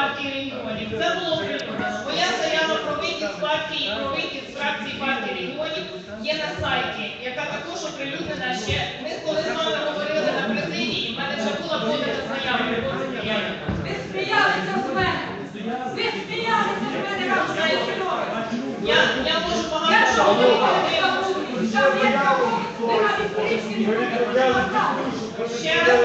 партії регіонів. Це було оприлюднено. Моя заява про вихід з партії і про вихід з фракції партії регіонів є на сайті, яка також оприлюднена ще. Ми коли з вами говорили на президії, в мене вже була подана заява про розпорядження. Ви сміялися з мене! Ви сміялися з мене, вам знаєте, Я, можу багато що чого говорила, говорити. що ви кого? Ви навіть поліції не будете Ще раз?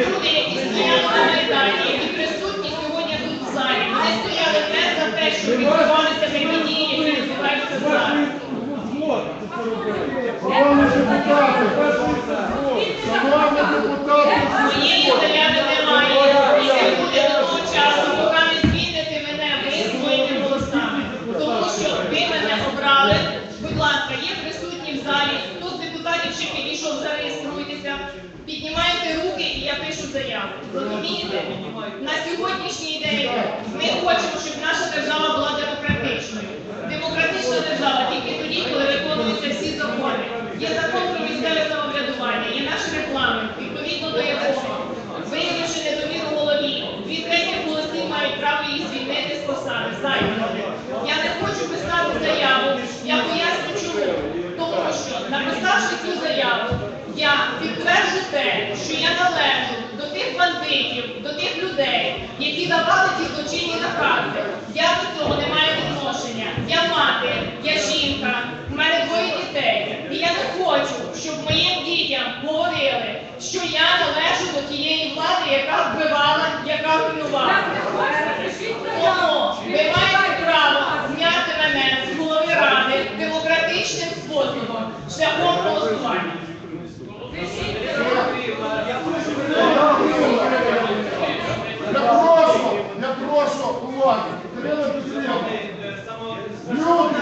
Люди, які стояли на Майдані, які присутні сьогодні тут в залі, вони стояли не за те, що відбувалися дії, які відбуваються. Шановні депутати, шановні депутати, Моєї заяви немає. І це буде до того часу, поки не звільните мене ви своїми голосами. Тому що ви мене обрали. Будь ласка, є присутні в залі. Хто з депутатів ще підійшов, зареєструйтеся. Піднімайте руки і я пишу заяву. Розумієте? На сьогоднішній день ми хочемо, написавши цю заяву, я підтверджу те, що я належу до тих бандитів, до тих людей, які давали ці злочинні накази. Я до цього не маю відношення. Я мати, я жінка, в мене двоє дітей. І я не хочу, щоб моїм дітям говорили, що я належу до тієї влади, яка вбивала, яка руйнувала. Я прошу, я прошу уваги. Кирило Петрівна, люди,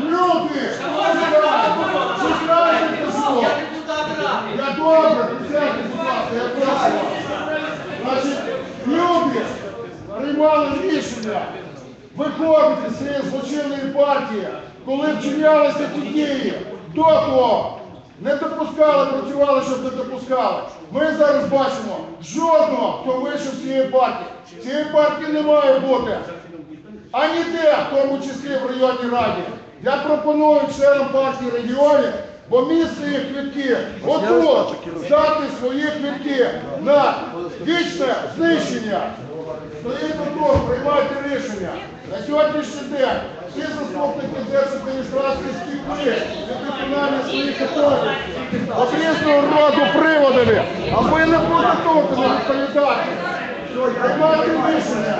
люди, чекайте, прошу. Я добре, присядьте, будь я прошу. Значить, люди приймали рішення виходити з цієї злочинної партії, коли вчинялися ті дії. До того не допускали, працювали, щоб не допускали. Ми зараз бачимо жодного, хто вийшов з цієї партії. Цієї партії не має бути. А ніде, в тому числі в районній раді. Я пропоную членам партії регіонів, бо місце їх квітки отут здати свої квітки на вічне знищення. Стоїть отут, приймайте рішення. На сьогоднішній день всі заступники держадміністрації стікли від виконання своїх обов'язків. От різного роду приводами, аби не не відповідати. Приймайте рішення.